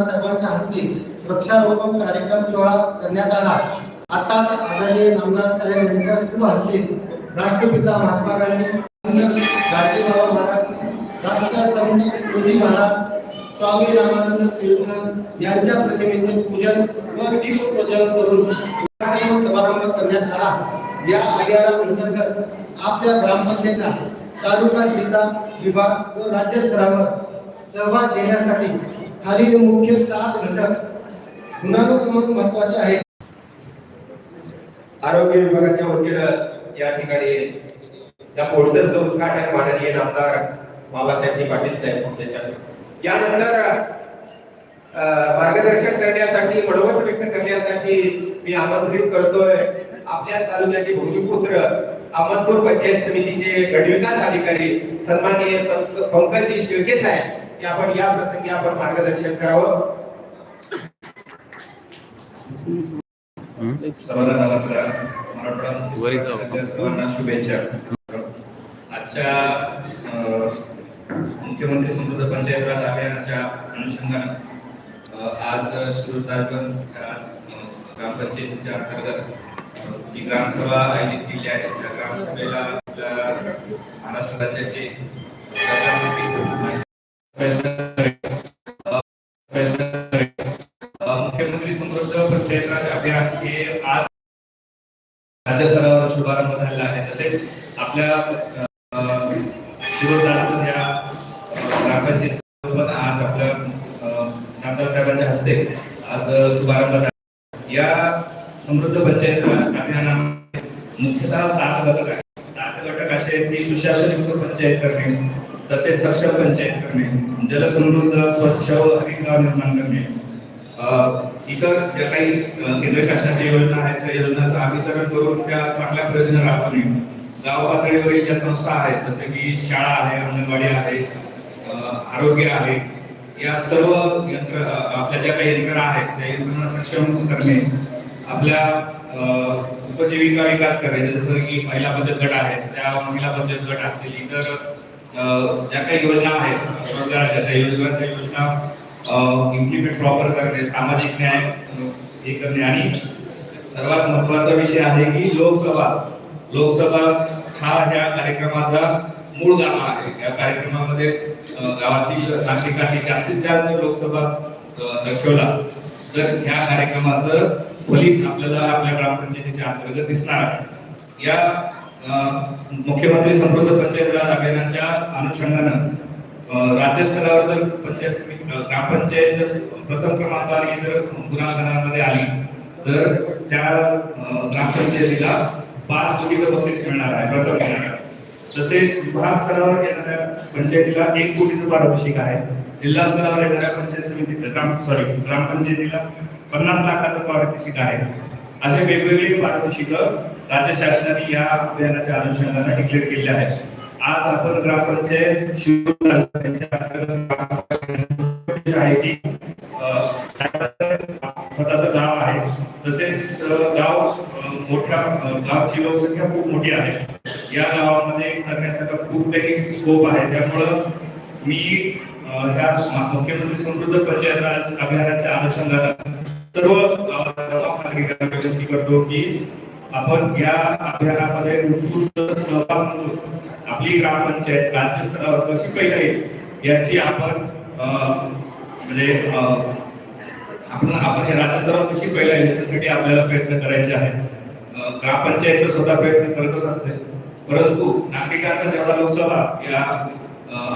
सर्वांच्या हस्ते वृक्षारोपण कार्यक्रम सोहळा करण्यात आला. आताच आदरणीय नामदार साहेब यांच्या शुभ हस्ते राष्ट्रपिता महात्मा गांधी गाडगेबाबा महाराज राष्ट्रसंत तुळजी महाराज स्वामी रामानंद तीर्थ यांच्या प्रतिमेचे पूजन व दीपप्रज्वलन करून उद्घाटन समारंभ करण्यात आला. या अभियानाअंतर्गत आपल्या ग्रामपंचायतीला तालुका जिल्हा विभाग व राज्य स्तरावर सहभाग घेण्यासाठी खालील मुख्य सात घटक गुणानुक्रमांक महत्त्वाचे आहेत. आरोग्य विभागाच्या वतीनं या ठिकाणी या पोर्टलचं उद्घाटन माननीय आमदार बाबासाहेबजी पाटील साहेब यांच्या यानंतर मार्गदर्शन करण्यासाठी मनोगत व्यक्त करण्यासाठी मी आमंत्रित करतोय आपल्याच तालुक्याचे भूमिपुत्र अहमदपूर पंचायत समितीचे गटविकास अधिकारी सन्माननीय पंकजी शिर्के साहेब. हे आपण या प्रसंगी आपण मार्गदर्शन करावं. सर्वांना नमस्कार मराठवाडा सर्वांना शुभेच्छा. आजच्या मुख्यमंत्री समृद्ध पंचायत राज अभियानाच्या अनुषंगानं आज अ, ग्रामपंचायतीच्या अंतर्गत ही ग्रामसभा आयोजित केली आहे. त्या ग्रामसभेला महाराष्ट्र राज्याचे मुख्यमंत्री समृद्ध पंचायत राज अभियान हे आज राज्यस्तरावर शुभारंभ झालेला आहे. तसेच आपल्या अ, शिरोळ तालुक्यात या अ, आज आपल्या अ, नामदार साहेबांच्या हस्ते आज शुभारंभ झाला. या समृद्ध पंचायत राज अभियानामध्ये मुख्यतः सात घटक आहेत. सात घटक असे आहेत की सुशासनयुक्त पंचायत करणे तसेच सक्षम पंचायत करणे जलसमृद्ध स्वच्छ व हरित गाव निर्माण करणे. इतर ज्या काही केंद्र शासनाच्या योजना आहेत त्या योजनांचा अभिसरण करून त्या चांगल्या पद्धतीने राबवणे. गाव पातळीवरील ज्या संस्था आहेत जसे की शाळा आहे अंगणवाडी आहे आरोग्य आहे या सर्व यंत्र आपल्या ज्या काही यंत्रणा आहेत त्या यंत्रणा सक्षम करणे. आपल्या उपजीविका विकास करायचे जसं की महिला बचत गट आहे त्या महिला बचत गट असतील इतर ज्या काही योजना आहेत रोजगाराच्या त्या योजनाच्या योजना इम्प्लिमेंट प्रॉपर करणे सामाजिक न्याय हे करणे आणि सर्वात महत्त्वाचा विषय आहे की लोकसभा. लोकसभा हा या कार्यक्रमाचा मूळ गाभा आहे. या कार्यक्रमामध्ये गावातील नागरिकांनी जास्तीत जास्त लोकसभा दर्शवला. तर ह्या कार्यक्रमाचं फलित आपल्याला आपल्या ग्रामपंचायतीच्या अंतर्गत दिसणार आहे. या मुख्यमंत्री समृद्ध पंचायत राज अभियानाच्या अनुषंगानं राज्यस्तरावर जर पंचायत समिती ग्रामपंचायत जर प्रथम क्रमांकाने जर गुणांकनामध्ये आली तर त्या ग्रामपंचायतीला पाच कोटीचं बक्षीस मिळणार आहे प्रथम आहे. तसेच विभाग स्तरावर येणाऱ्या पंचायतीला एक कोटीचं पारितोषिक आहे. जिल्हा स्तरावर येणाऱ्या पंचायत समिती ग्राम सॉरी ग्रामपंचायतीला पन्नास लाखाचं पारितोषिक आहे. असे वेगवेगळे पारितोषिक राज्य शासनाने या अभियानाच्या अनुषंगाने डिक्लेअर केले आहे. आज आपण ग्रामपंचायत शिरूर स्वतःचं गाव आहे. तसेच गाव मोठ्या गावची लोकसंख्या खूप मोठी आहे. या गावामध्ये करण्यासाठी खूप काही स्कोप आहे. त्यामुळं मी ह्या मुख्यमंत्री समृद्ध पंचायत राज अभियानाच्या अनुषंगाने सर्व गावाला नागरिकांना विनंती करतो की आपण या अभियानामध्ये उत्स्फूर्त सहभाग म्हणून आपली ग्रामपंचायत राज्यस्तरावर कशी पहिला येईल याची आपण म्हणजे आपण आपण हे राज्यस्तरावर कशी पहिला येईल याच्यासाठी आपल्याला प्रयत्न करायचे आहेत. ग्रामपंचायत स्वतः प्रयत्न करतच असते. परंतु नागरिकांचा जेवढा लोकसभा या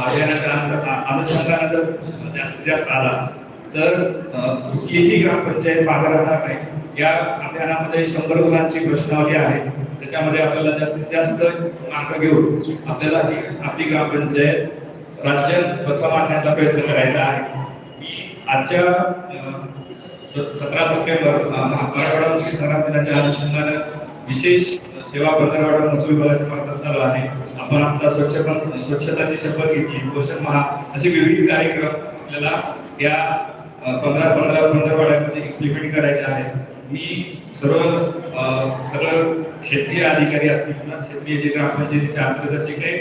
अभियानाच्या अंत- अनुषंगाने जर जास्तीत जास्त आला तर कुठलीही ग्रामपंचायत मागे राहणार नाही. या अभियानामध्ये शंभर गुणांची प्रश्नावली आहे. त्याच्यामध्ये आपल्याला जास्तीत जास्त मार्क घेऊन आपल्याला ही आपली ग्रामपंचायत राज्य प्रथम आणण्याचा प्रयत्न करायचा आहे. मी आजच्या स- सतरा सप्टेंबर मराठवाडा मुख्य संग्राम दिनाच्या अनुषंगानं विशेष सेवा पंधरवाडा महसूल विभागाच्या मार्फत चालू आहे. आपण आता स्वच्छ स्वच्छताची शपथ घेतली पोषण महा असे विविध कार्यक्रम आपल्याला या अ, पंधरा पंधरा पंधरवाड्यामध्ये इम्प्लिमेंट करायचे आहे. मी सर्व सगळं क्षेत्रीय अधिकारी असतील ना क्षेत्रीय जे ग्रामपंचायतीच्या अंतर्गत जे काही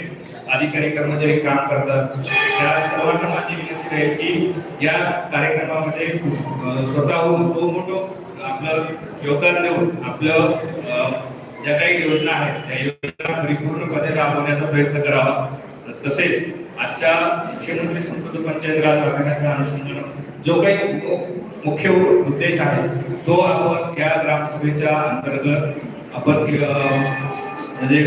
अधिकारी कर्मचारी काम करतात त्या सर्वांना माझी विनंती राहील की या कार्यक्रमामध्ये स्वतःहून जो मोठं आपलं योगदान देऊन आपलं ज्या काही योजना आहेत त्या योजना परिपूर्णपणे राबवण्याचा प्रयत्न करावा. तसेच आजच्या मुख्यमंत्री संपूर्ण पंचायत राज अभियानाच्या अनुषंगानं जो काही मुख्य उद्देश आहे तो आपण या ग्रामसभेच्या अंतर्गत आपण म्हणजे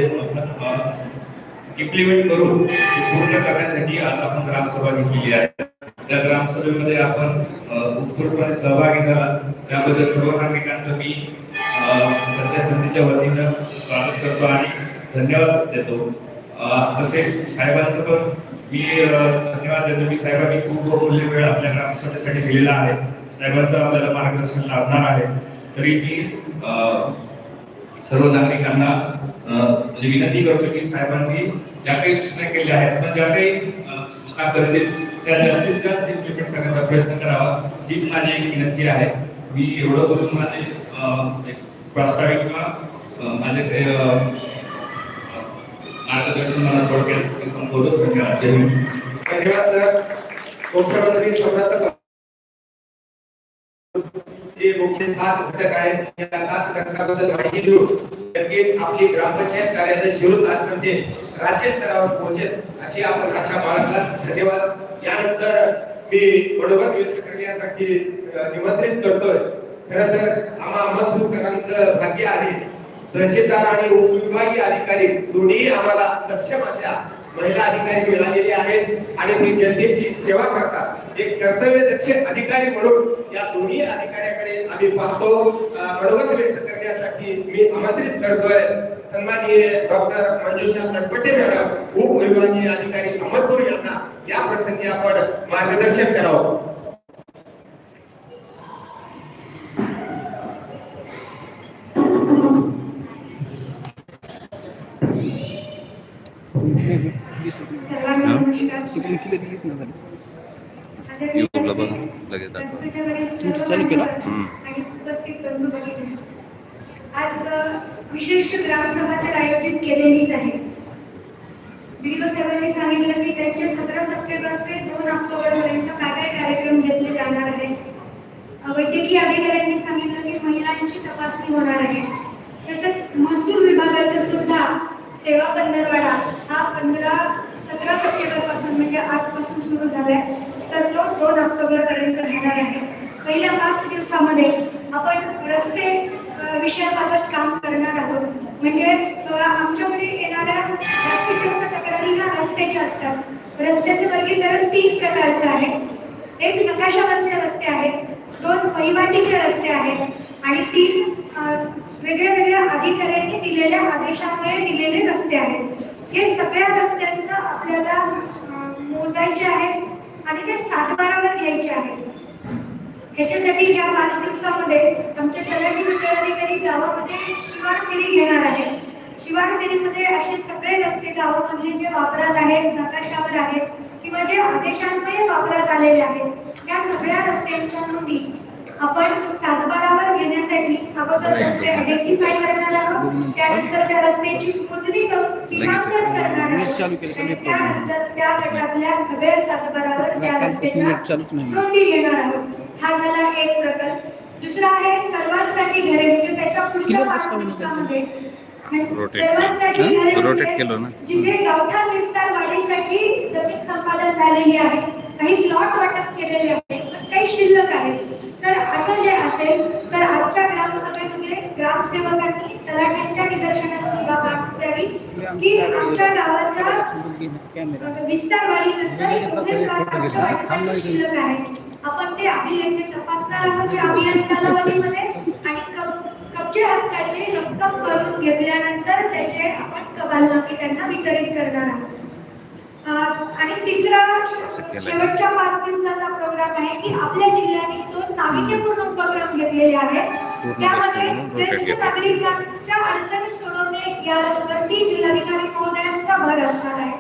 इम्प्लिमेंट करून पूर्ण करण्यासाठी आज आपण ग्रामसभा घेतलेली आहे. त्या ग्रामसभेमध्ये आपण उत्स्फूर्तपणे सहभागी झाला. त्याबद्दल सर्व नागरिकांचं मी पंचायत समितीच्या वतीनं स्वागत करतो आणि धन्यवाद देतो. तसेच साहेबांचं पण मी धन्यवाद देतो मी साहेबांनी खूप मूल्य वेळ आपल्या ग्रामसभेसाठी दिलेला आहे. साहेबांचं आपल्याला मार्गदर्शन लाभणार आहे. तरी मी सर्व नागरिकांना म्हणजे विनंती करतो की साहेबांनी ज्या काही सूचना केल्या आहेत किंवा ज्या काही सूचना करतील त्या जास्तीत जास्त इम्प्लिमेंट करण्याचा प्रयत्न करावा. हीच माझी एक विनंती आहे. मी एवढं करून माझे एक प्रास्ताविक किंवा माझे मार्गदर्शन मला थोडक्यात मी संबोधतो धन्यवाद. जय हिंद. धन्यवाद सर. मुख्यमंत्री सम्राट जे मुख्य सात घटक आहेत या सात घटकाबद्दल माहिती देऊ नक्कीच आपली ग्रामपंचायत कार्यालय शिरूर आज म्हणजे राज्य स्तरावर पोहोचेल अशी आपण आशा बाळगतात. धन्यवाद. यानंतर मी मनोगत व्यक्त करण्यासाठी निमंत्रित करतोय. खरं तर आम्हा अहमदपूरकरांचं भाग्य आहे. दर्जेदार आणि उपविभागीय अधिकारी दोन्ही आम्हाला सक्षम अशा महिला अधिकारी मिळालेले आहेत आणि ते जनतेची सेवा करतात. एक कर्तव्यदक्ष अधिकारी म्हणून या दोन्ही अधिकाऱ्याकडे आम्ही पाहतो. मनोगत व्यक्त करण्यासाठी मी आमंत्रित करतोय सन्माननीय डॉक्टर मंजुषा लटपटे मॅडम उपविभागीय अधिकारी अहमदपूर यांना. या प्रसंगी आपण मार्गदर्शन करावं. युट्यूबला बघा, लगेच चालू केलं? आज विशेष ग्रामसभा तर आयोजित केलेलीच आहे. व्हिडिओ साहेबांनी सांगितलं की त्यांचे सतरा सप्टेंबर ते दोन ऑक्टोबर पर्यंत काय काय कार्यक्रम घेतले जाणार आहेत? वैद्यकीय अधिकाऱ्यांनी सांगितलं की महिलांची तपासणी होणार आहे. तसेच महसूल विभागाचा सुद्धा सेवा पंधरवाडा हा पंधरा सतरा सप्टेंबरपासून म्हणजे आजपासून सुरू झालाय. तर तो दोन ऑक्टोबर पर्यंत राहणार आहे. पहिल्या पाच दिवसामध्ये आपण रस्ते विषयाबाबत काम करणार आहोत. म्हणजे आमच्याकडे येणाऱ्या जास्तीत जास्त तक्रारी ह्या रस्त्याच्या असतात. रस्त्याचे वर्गीकरण तीन प्रकारचं आहे. एक नकाशावरचे रस्ते आहेत दोन वहिवाटीचे रस्ते आहेत आणि तीन वेगळ्या वेगळ्या अधिकाऱ्यांनी दिलेल्या आदेशामुळे दिलेले रस्ते आहेत. हे सगळ्या रस्त्यांचं आपल्याला मोजायचे आहेत आणि ते सातबारावर घ्यायचे आहेत. ह्याच्यासाठी या पाच दिवसामध्ये आमचे तलाठी अधिकारी गावामध्ये शिवार फेरी घेणार आहे शिवार फेरीमध्ये असे सगळे रस्ते गावामधले जे वापरात आहेत नकाशावर आहेत किंवा जे आदेशान्वये वापरात आलेले आहेत या सगळ्या रस्त्यांच्या नोंदी आपण सातबारावर घेण्यासाठी अगोदर रस्ते आयडेंटिफाय करणार आहोत. त्यानंतर त्या रस्त्याची मोजणी करून सीमांकन करणार आहोत? त्यानंतर त्या गटातल्या सगळ्या सातबारावर त्या रस्त्याच्या. नोंदी घेणार आहोत. हा झाला एक प्रकार दुसरा आहे सर्वांसाठी घरे म्हणजे त्याच्या पुढच्या पाच दिवसामध्ये. सर्वांसाठी हा? घरे म्हणजे केलं ना? जिथे गावठाण विस्तार वाढीसाठी जमीन संपादन झालेली आहे. काही प्लॉट वाटप केलेले आहे पण काही शिल्लक आहे तर असं जे असेल तर आजच्या ग्रामसभेमध्ये ग्रामसेवकांनी तलाठ्यांच्या निदर्शनास निगा पाठवून द्यावी की आमच्या गावाच्या आता विस्तार वाढीनंतर एवढे प्लॉट आमच्या वाटपाचे शिल्लक आहेत आपण ते अभिलेखे तपासणार आहोत या अभियान कालावधीमध्ये आणि कब- कब्जे हक्काची रक्कम भरून घेतल्यानंतर त्याचे आपण कबालनामे त्यांना वितरित करणार आहोत. आणि तिसरा शेवटच्या पाच दिवसाचा प्रोग्राम आहे की आपल्या जिल्ह्याने दोन नाविन्यपूर्ण उपक्रम घेतलेले आहेत. त्यामध्ये ज्येष्ठ नागरिकांच्या अडचणी सोडवणे यावरती जिल्हाधिकारी महोदयांचा भर असणार आहे.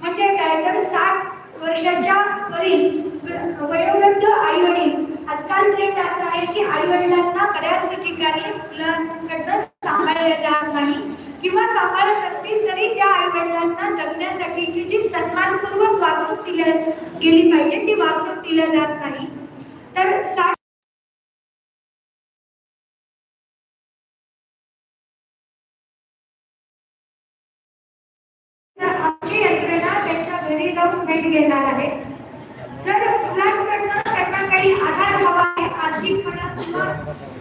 म्हणजे काय? तर साठ वर्षाच्या वरील वयोवृद्ध आई वडील आजकाल ट्रेंड असा आहे की आई वडिलांना बऱ्याच ठिकाणी मुलांकडनं सांभाळले जात किंवा सांभाळत असतील तरी त्या आई वडिलांना जगण्यासाठीची जी सन्मानपूर्वक वागणूक दिल्या गेली पाहिजे ती वागणूक दिल्या जात नाही. तर साठ आमची यंत्रणा त्यांच्या घरी जाऊन भेट घेणार आहे. जर मुलांकडनं त्यांना काही आधार हवा आहे आर्थिक म्हणा किंवा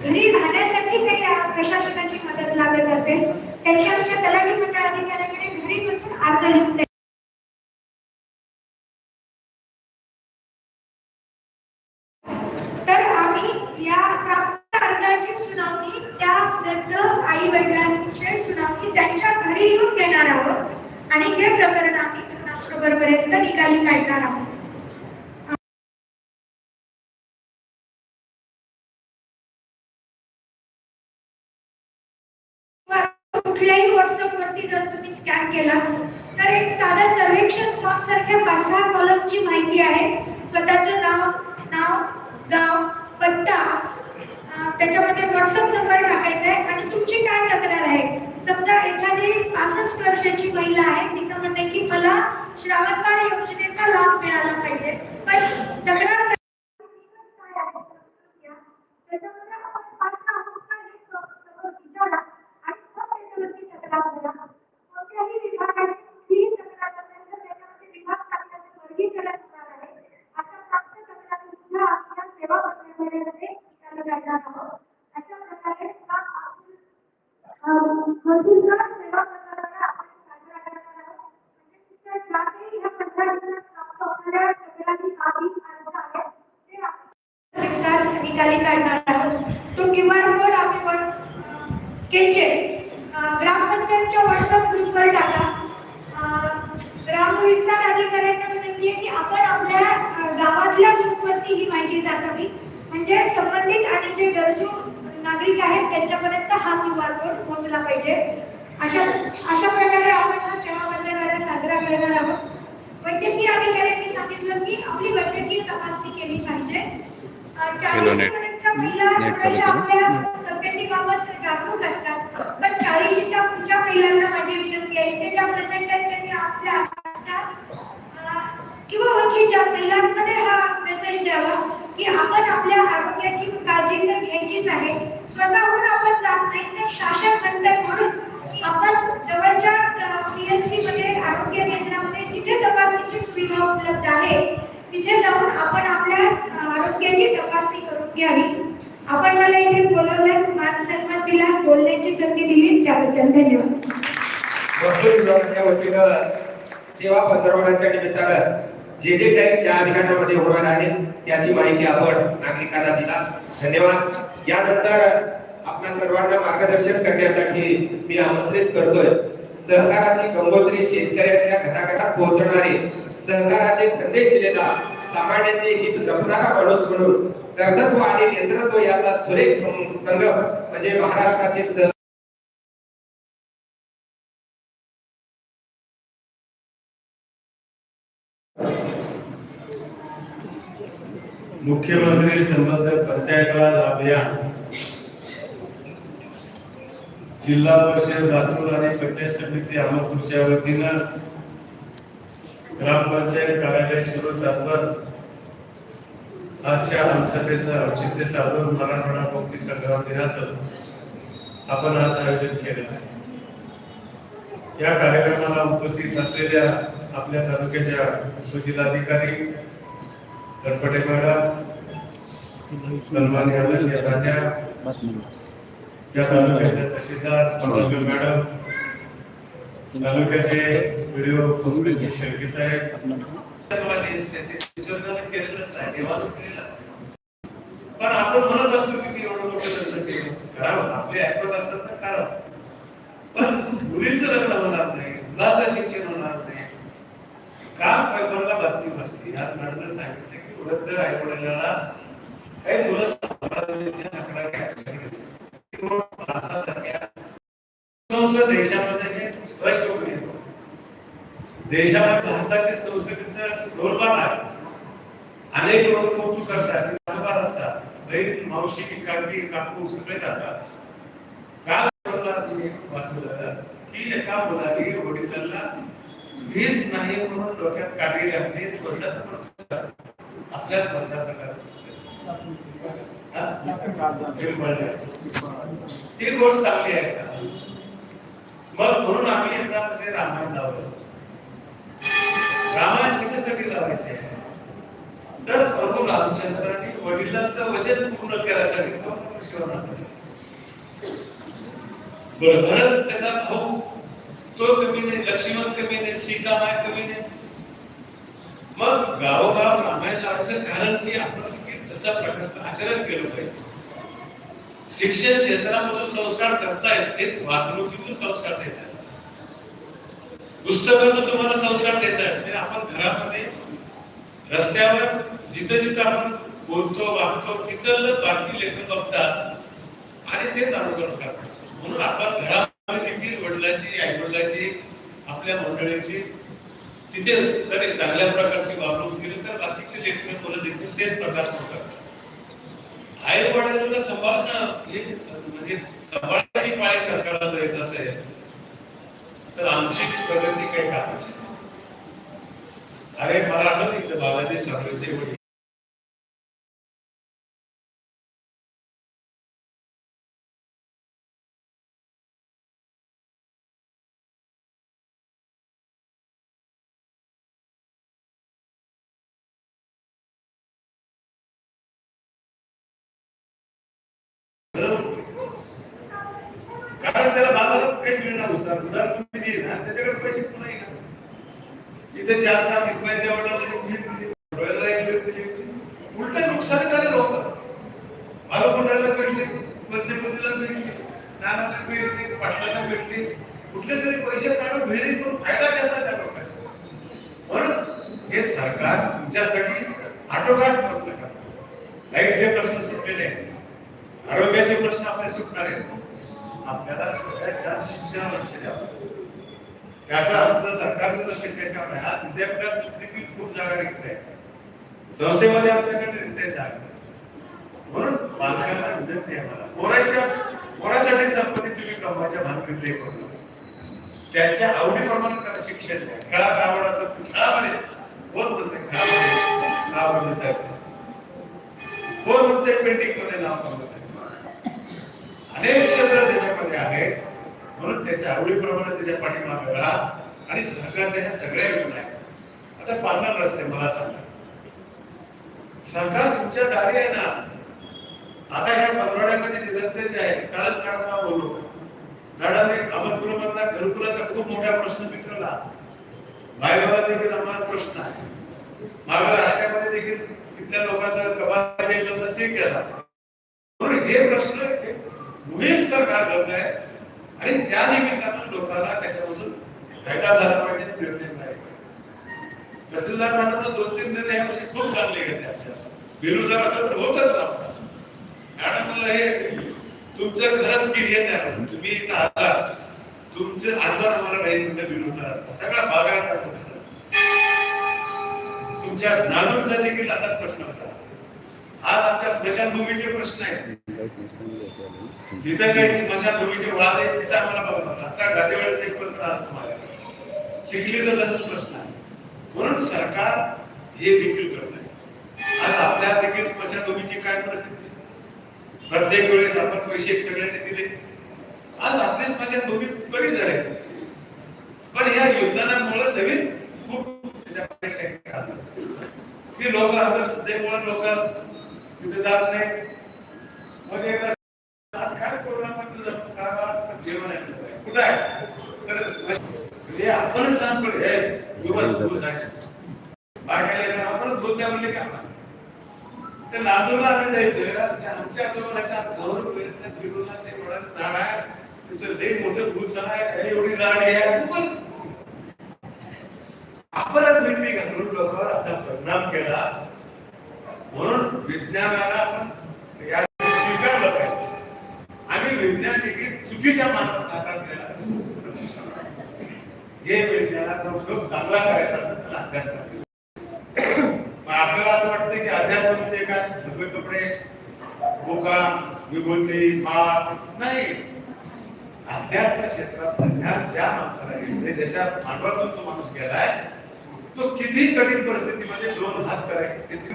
घरी राहण्यासाठी काही प्रशासनाची मदत लागत असेल त्यांच्या तलाठी मंडळ अधिकाऱ्याकडे घरी बसून अर्ज लिहून तर आम्ही या प्राप्त अर्जाची सुनावणी त्या वृद्ध आई वडिलांची सुनावणी त्यांच्या घरी येऊन घेणार आहोत. आणि हे प्रकरण आम्ही दोन पर्यंत निकाली काढणार आहोत कुठल्याही व्हॉट्सअप वरती जर तुम्ही स्कॅन केला तर एक साधा सर्वेक्षण फॉर्म सारख्या पाच सहा कॉलमची माहिती आहे. स्वतःचं नाव नाव गाव पत्ता त्याच्यामध्ये व्हॉट्सअप नंबर टाकायचा आहे आणि तुमची काय तक्रार आहे? समजा एखादी पासष्ट वर्षाची महिला आहे तिचं म्हणणं आहे की मला श्रावणबाळ योजनेचा लाभ मिळाला पाहिजे. पण तक्रार त्याच्यामध्ये आपण पाच सहा लोकांनी सगळं विचारा आणि मग त्याच्यावरती तक्रार करा. कोणत्याही विभागाची ही तक्रार असेल तर त्याच्यामध्ये विभाग टाकण्याचं वर्गीकरण होणार आहे. अशा प्राप्त तक्रारींना आपण सेवा पत्रकामध्ये निकाली काढणार आहोत. अशा प्रकारे हा आपण, अं, मजूरदार सेवा पत्रकाला आपण साजरा करणार आहोत. म्हणजे तिच्या ज्याही ह्या पद्धतीनं प्राप्त होणाऱ्या तक्रारी, बाबी, अर्ज आहेत, ते आपण दिवसात निकाली काढणार आहोत तो क्यू आर कोड आम्ही पण केचे ग्रामपंचायतच्या व्हॉट्सअप ग्रुपवर टाका अं, ग्रामविस्तार अधिकाऱ्यांना विनंती आहे की आपण आपल्या अं, गावातल्या ग्रुपवरती ही माहिती टाकावी म्हणजे संबंधित आणि जे गरजू नागरिक आहेत त्यांच्यापर्यंत हा क्यू आर कोड पोहोचला पाहिजे अशा अशा प्रकारे आपण हा सेवा पंधरवडा साजरा करणार आहोत वैद्यकीय अधिकाऱ्यांनी सांगितलं की आपली वैद्यकीय तपासणी केली पाहिजे. अं, चाळीशीपर्यंतच्या महिला थोड्याशा आपल्या तब्येतीबाबत जागरूक असतात. पण चाळीशीच्या पुढच्या महिलांना माझी विनंती आहे ते ज्या प्रेझेंट आहेत त्यांनी आपल्या आसपासच्या अं, किंवा ओळखीच्या महिलांमध्ये हा मेसेज द्यावा की आपण आपल्या आरोग्याची काळजी तर घ्यायचीच आहे. स्वतःहून आपण जात नाही तर शासन म्हणतं म्हणून आपण जवळच्या पीएचसी मध्ये आरोग्य केंद्रामध्ये जिथे तपासणीची सुविधा उपलब्ध आहे तिथे जाऊन आपण आपल्या आरोग्याची तपासणी करून घ्यावी. आपण मला इथे बोलवलं मान सन्मान दिला बोलण्याची संधी दिली त्याबद्दल धन्यवाद. महसूल विभागाच्या वतीनं सेवा पंधरवड्याच्या निमित्तानं जे जे काही त्या अधिकाऱ्यामध्ये होणार आहे त्याची माहिती आपण नागरिकांना दिला. धन्यवाद. यानंतर आपल्या सर्वांना मार्गदर्शन करण्यासाठी मी आमंत्रित करतोय. सहकाराची गंगोत्री शेतकऱ्यांच्या घराघरात पोहोचणारे सहकाराचे खंदे शिलेदार सामान्याचे हित जपणारा माणूस म्हणून कर्तत्व आणि नेतृत्व याचा सुरेख संगम म्हणजे महाराष्ट्राचे सह मुख्यमंत्री संबंध पंचायतवाद अभियान. जिल्हा परिषद लातूर आणि पंचायत समिती अहमदपूरच्या वतीनं ग्रामपंचायत कार्यालय सुरू तासभर आजच्या आमसभेचं औचित्य साधून मराठवाडा मुक्ती संग्राम दिनाचं आपण आज आयोजन केलेलं आहे. या कार्यक्रमाला उपस्थित असलेल्या आपल्या तालुक्याच्या उपजिल्हाधिकारी गणपटे मॅडम सन्मान्य आदरणीय तात्या या तालुक्याचे तहसीलदार मनोज मॅडम तालुक्याचे व्हिडिओ काँग्रेसचे शेळके साहेब. पण आपण म्हणत असतो की मी एवढं मोठं लग्न केलं. करावं आपले ऐकत असतात तर करावं पण मुलीचं लग्न होणार नाही मुलाचं शिक्षण होणार नाही. का पेपरला बातमी बसते? आज मॅडमने सांगितलं की वृद्ध आई वडिलांना काही मुलं संस्कृत देशामध्ये हे होऊन येतो देशामध्ये भारताच्या संस्कृतीचं डोलबार आहे. अनेक लोक कौतुक करतात की भारतात बहीण मावशी काकी काकू सगळे जातात. काल मला वाचलं की एका मुलाने वडिलांना वीज नाही म्हणून डोक्यात काढली घातली वर्षाचा पण आपल्याच मतदारसंघात ती गोष्ट चांगली आहे का? मग म्हणून आम्ही एकदा रामायण लावलं. रामायण कशासाठी लावायचे? तर प्रभू रामचंद्राने वडिलांचं वचन पूर्ण करायसाठी चौदा शिवणासाठी बरं भरत त्याचा भाऊ तो कमी नाही लक्ष्मण कमी नाही सीता माय कमी नाही मग गावोगाव रामायण लावायचं कारण की आपण देखील तशा प्रकारचं आचरण केलं पाहिजे. शिक्षण क्षेत्रामधून संस्कार करतायत ते वागणुकीतून संस्कार देत आहेत पुस्तकातून तुम्हाला संस्कार देत आहेत आपण घरामध्ये रस्त्यावर जिथं जिथं आपण बोलतो वागतो तिथं बाकी लेखन बघतात आणि तेच अनुकरण करतात. म्हणून आपण घरामध्ये देखील वडिलाची आई वडिलाची आपल्या मंडळीची तिथे जर चांगल्या प्रकारची वागणूक केली तर बाकीचे लेखन मुलं देखील तेच प्रकार करतात आई वडिलांना सांभाळणं हे म्हणजे सांभाळण्याची पाळी सरकारला जर येत असेल तर आमची प्रगती काही कामाची अरे मला आठवत इथं बालाजी साबळेचे वडील कारण त्याला बाजारात काही मिळणार नुसार उदार तुम्ही दिली ना त्याच्याकडे पैसे पुन्हा येणार इथे चार सहा इस्माईलच्या वडिलांना एक वीज दिली डोळ्याला एक वीज दिली. उलट नुकसान झाले लोक. बालकुंडाला भेटले मत्स्यपूजीला भेटले नानाला भेटले पाटलाला भेटले. कुठले तरी पैसे काढून घरी करून फायदा घेतला त्या लोकांना. म्हणून हे सरकार तुमच्यासाठी आटोकाट प्रयत्न करतं. लाईटचे प्रश्न सुटलेले आहेत. आरोग्याचे प्रश्न आपले सुटणार आहेत. आपल्याला सगळ्यात जास्त शिक्षणावर लक्ष द्यावं त्याचा आमचं सरकारचं लक्ष त्याच्यामुळे आहे आज विद्यापीठात खूप जागा रिक्त आहे. संस्थेमध्ये आमच्याकडे रिक्त आहे जागा. म्हणून पालकांना विनंती आहे मला. पोराच्या पोरासाठी संपत्ती तुम्ही कमवायच्या भानगडीत करू त्याच्या आवडीप्रमाणे त्याला शिक्षण द्या. खेळात आवड असेल खेळामध्ये. कोण म्हणते खेळामध्ये. नाव कोण म्हणते पेंटिंगमध्ये नाव अनेक क्षेत्र त्याच्यामध्ये आहेत. म्हणून त्याच्या आवडीप्रमाणे त्याच्या पाठीमागे राहा आणि सहकारच्या ह्या सगळ्या योजना आहेत. आता पालना रस्ते मला सांगा. सरकार तुमच्या दारी आहे ना? आता ह्या पंधरवड्यामध्ये जे रस्ते जे आहेत कालच मॅडमला बोललो. मॅडमने अहमदपूरमधला घरकुलाचा खूप मोठा प्रश्न मिटवला बायबाला देखील आम्हाला प्रश्न आहे. मागं राष्ट्रामध्ये देखील तिथल्या लोकांचा कबाल द्यायचा होता ते केला. म्हणून हे प्रश्न मोहीम सरकार करत आहे आणि त्या निमित्तानं लोकांना त्याच्यामधून फायदा झाला पाहिजे निर्णय नाही तहसीलदार मॅडम दोन तीन निर्णय या वर्षी खूप चांगले घेतले आमच्या. बेरोजगार आता तर होतच नव्हता मॅडम म्हणलं हे तुमचं खरंच की आहे म्हणून. तुम्ही इथं आला. तुमचे आठवण आम्हाला काही मिनिटं बेरोजगार असतात. सगळा बागायत तुमच्या नानूरचा देखील असाच प्रश्न होता. आज आमच्या स्मशानभूमीचे प्रश्न आहेत. जिथं काही स्मशानभूमीचे वाद आहेत तिथं आम्हाला बघा आता गादीवाडीच एक पत्र आलं तुम्हाला. चिखलीचा तसंच प्रश्न आहे. म्हणून सरकार हे देखील करत आहे आज आपल्या देखील स्मशानभूमीची काय परिस्थिती प्रत्येक वेळेस आपण पैसे सगळ्यांनी दिले. आज आपली स्मशानभूमी कमी झाले. पण या योगदानामुळे नवीन खूप त्याच्यामध्ये लोक आता सध्यामुळे लोक तिथे जात नाही मध्ये एकदा आज काय प्रोग्राम गावाचं जेवण आहे. कुठं आहे? तर म्हणजे आपणच लहानपणी हे युवा दूर जायचं बारकायला गेलं, आपणच बोलत्या म्हणले का ते लांबून आम्ही जायचं. ते आमच्या आजोबाच्या जवळ बिरुला ते वडाचं झाड आहे. तिथं लई मोठं भूत झाड आहे एवढी झाड आहे. खूपच. आपणच भीती घालून लोकांवर असा परिणाम केला. म्हणून विज्ञानाला आपण या आणि विज्ञान देखील चुकीच्या माणसाचा आकार केला हे विज्ञानाचा उपयोग चांगला करायचा असेल तर अध्यात्माचे आपल्याला असं वाटतं की अध्यात्म म्हणजे काय धबे कपडे बोका विभूती माळ नाही. अध्यात्म क्षेत्रात ज्ञान ज्या माणसाला म्हणजे ज्याच्या मांडवातून तो माणूस गेलाय तो किती कठीण परिस्थितीमध्ये दोन हात करायचे त्याची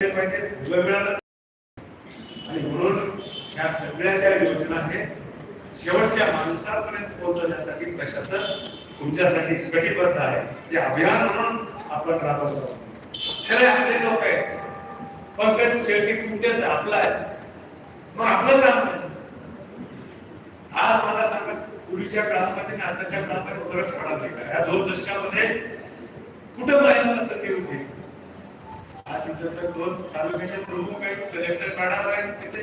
पाहिजे फुलं मिळालं आणि म्हणून या सगळ्या ज्या योजना आहेत शेवटच्या माणसापर्यंत पोहोचवण्यासाठी प्रशासन तुमच्यासाठी कटिबद्ध आहे. ते अभियान म्हणून आपण राबवतो सगळे आपले लोक आहेत. पंकज शेळके तुमच्याच आहे, आपला आहे. मग आपलं काम आहे. आज मला सांगा पूर्वीच्या काळामध्ये आणि आताच्या काळामध्ये फरक पडला नाही का? या दोन दशकामध्ये कुठं पाहिजे संधी होती? आज इथं दोन तालुक्याचे प्रमुख आहेत कलेक्टर मॅडम आहेत तिथे.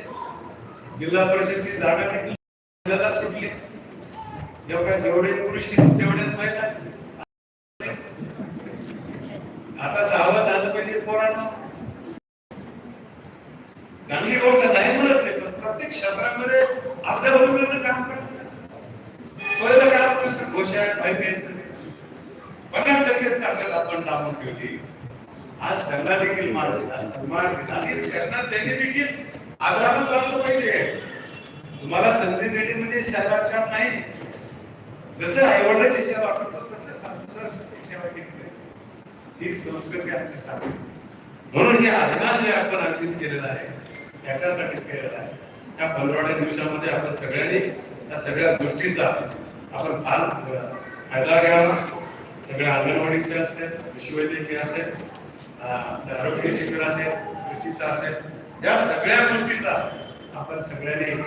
जिल्हा परिषदची जागा देखील सुटली. जेवढ्या जेवढे पुरुष आहेत, तेवढ्याच महिला आहेत. आता सहावं झालं पाहिजे पोरांना चांगली गोष्ट नाही म्हणत नाही पण प्रत्येक क्षेत्रामध्ये आपल्या बरोबरीनं काम करतात पहिलं काम करतात घोषणा बाहेर घ्यायचं नाही पन्नास टक्के ताकद आपण टाकून ठेवली आज त्यांना देखील मान दिला सन्मान दिला आणि त्यांनी देखील आदरानच लागलं पाहिजे. तुम्हाला संधी दिली म्हणजे सेवाचार नाही. जसं आईवडिलाची सेवा करतो तसं सासूची सेवा केली पाहिजे. ही संस्कृती आमची साधी म्हणून हे अभियान जे आपण आयोजित केलेलं आहे त्याच्यासाठी केलेलं आहे. या पंधराव्या दिवसामध्ये आपण सगळ्यांनी या सगळ्या गोष्टीचा आपण फार फायदा घ्यावा. सगळ्या अंगणवाडीचे असतील विश्ववैद्यकीय असेल आरोग्य शिबिर असेल कृषीचं असेल या सगळ्या गोष्टीचा आपण सगळ्यांनी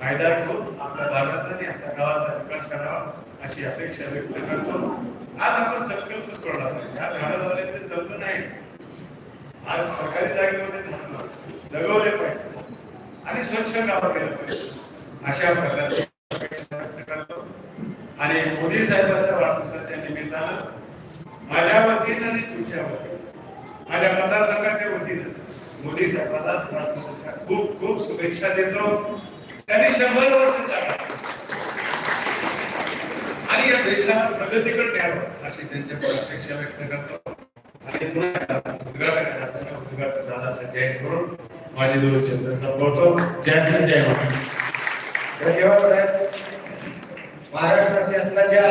फायदा घेऊन आपल्या भागाचा आणि आपल्या गावाचा विकास करावा अशी अपेक्षा व्यक्त करतो. आज आपण संकल्प सोडला पाहिजे. आज झाडं लावले संप नाही. आज सरकारी जागेमध्ये झाडं जगवले पाहिजे. आणि स्वच्छ गाव केलं पाहिजे. अशा प्रकारची अपेक्षा व्यक्त करतो. आणि मोदी साहेबांच्या वाढदिवसाच्या निमित्तानं माझ्या वतीनं आणि तुमच्या वतीनं माझ्या मतदारसंघाच्या वतीनं मोदी साहेबांना वाढदिवसाच्या खूप खूप शुभेच्छा देतो. त्यांनी शंभर वर्ष जागा आणि या देशाला प्रगतीकडे न्यावं अशी त्यांच्या अपेक्षा व्यक्त करतो. आणि पुन्हा उद्घाटन उद्घाटन दादासाहेब जय करून माझे दोन शब्द संपवतो जय हिंद जय महाराष्ट्र. धन्यवाद साहेब. महाराष्ट्र शासनाच्या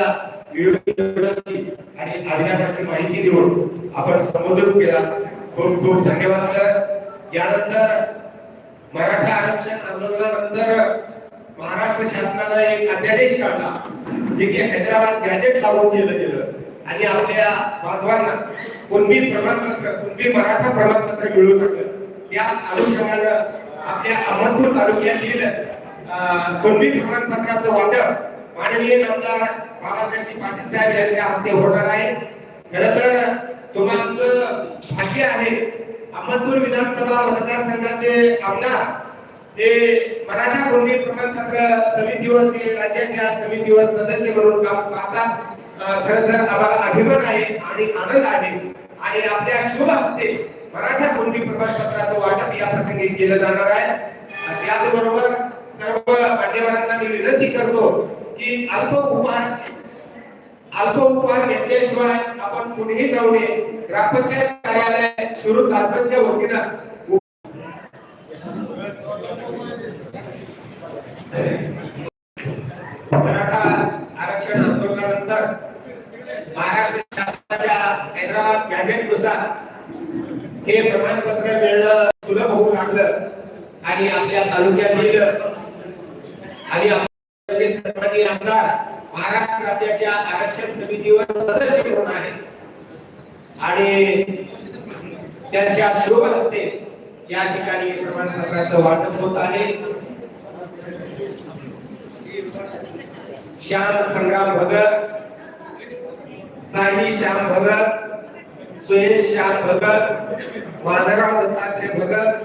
आणि अभियानाची माहिती देऊन आपण संबोधित केला. खूप खूप धन्यवाद सर. यानंतर मराठा आरक्षण आंदोलनानंतर महाराष्ट्र शासनानं एक अध्यादेश काढला जे की हैदराबाद गॅजेट लावून केलं गेलं. आणि आपल्या बांधवांना कुणबी प्रमाणपत्र कुणबी मराठा प्रमाणपत्र मिळू लागलं. त्या अनुषंगानं आपल्या अहमदपूर तालुक्यातील कुणबी प्रमाणपत्राचं वाटप माननीय नामदार बाबासाहेब पाटील साहेब यांच्या हस्ते होणार आहे. खर तर तुम्हाला भाग्य आहे अहमदपूर विधानसभा मतदारसंघाचे आमदार हे मराठा कोंडी प्रमाणपत्र समितीवर ते राज्याच्या समितीवर सदस्य म्हणून काम पाहतात खर तर आम्हाला अभिमान आहे आणि आनंद आहे. आणि आपल्या शुभ हस्ते मराठा कोंडी प्रमाणपत्राचं वाटप या प्रसंगी केलं जाणार आहे. त्याचबरोबर सर्व मान्यवरांना मी विनंती करतो की अल्प उपहाराची अल्प उपहार घेतल्याशिवाय आपण कुठेही जाऊ नये. ग्रामपंचायत कार्यालय सुरू तालुक्याच्या वतीनं मराठा आरक्षण आंदोलनानंतर महाराष्ट्र शासनाच्या हैदराबाद गॅझेटनुसार हे प्रमाणपत्र मिळणं सुलभ होऊ लागलं आणि आपल्या तालुक्यातील आणि आमदार महाराष्ट्र राज्याच्या आरक्षण समितीवर सदस्य म्हणून आहे. आणि त्यांच्या शोभ असते या ठिकाणी प्रमाणपत्राचं वाटप होत आहे. श्याम संग्राम भगत साई श्याम भगत सुयश श्याम भगत माधवराव दत्तात्रय भगत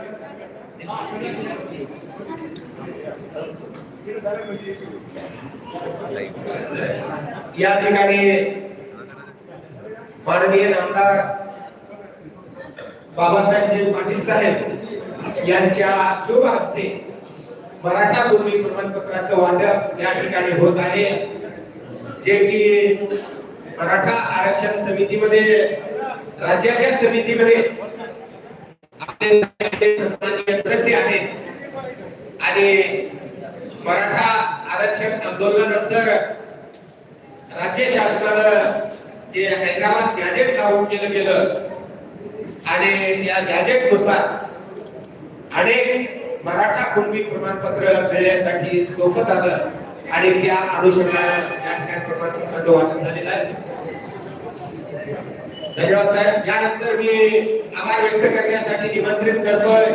या ठिकाणी माननीय आमदार बाबासाहेबजी पाटील साहेब यांच्या शुभ हस्ते मराठा भूमी प्रमाणपत्राचं वाटप या ठिकाणी होत आहे. जे की मराठा आरक्षण समितीमध्ये राज्याच्या समितीमध्ये आपले सन्माननीय सदस्य आहेत आणि मराठा आरक्षण आंदोलनानंतर राज्य शासनानं जे हैदराबाद गॅजेट लागू केलं गेलं आणि त्या गॅजेटनुसार अनेक मराठा कुणबी प्रमाणपत्र मिळण्यासाठी सोपं झालं आणि त्या अनुषंगानं या ठिकाणी प्रमाणपत्राचं वाटप झालेलं आहे. धन्यवाद साहेब. यानंतर मी आभार व्यक्त करण्यासाठी निमंत्रित करतोय.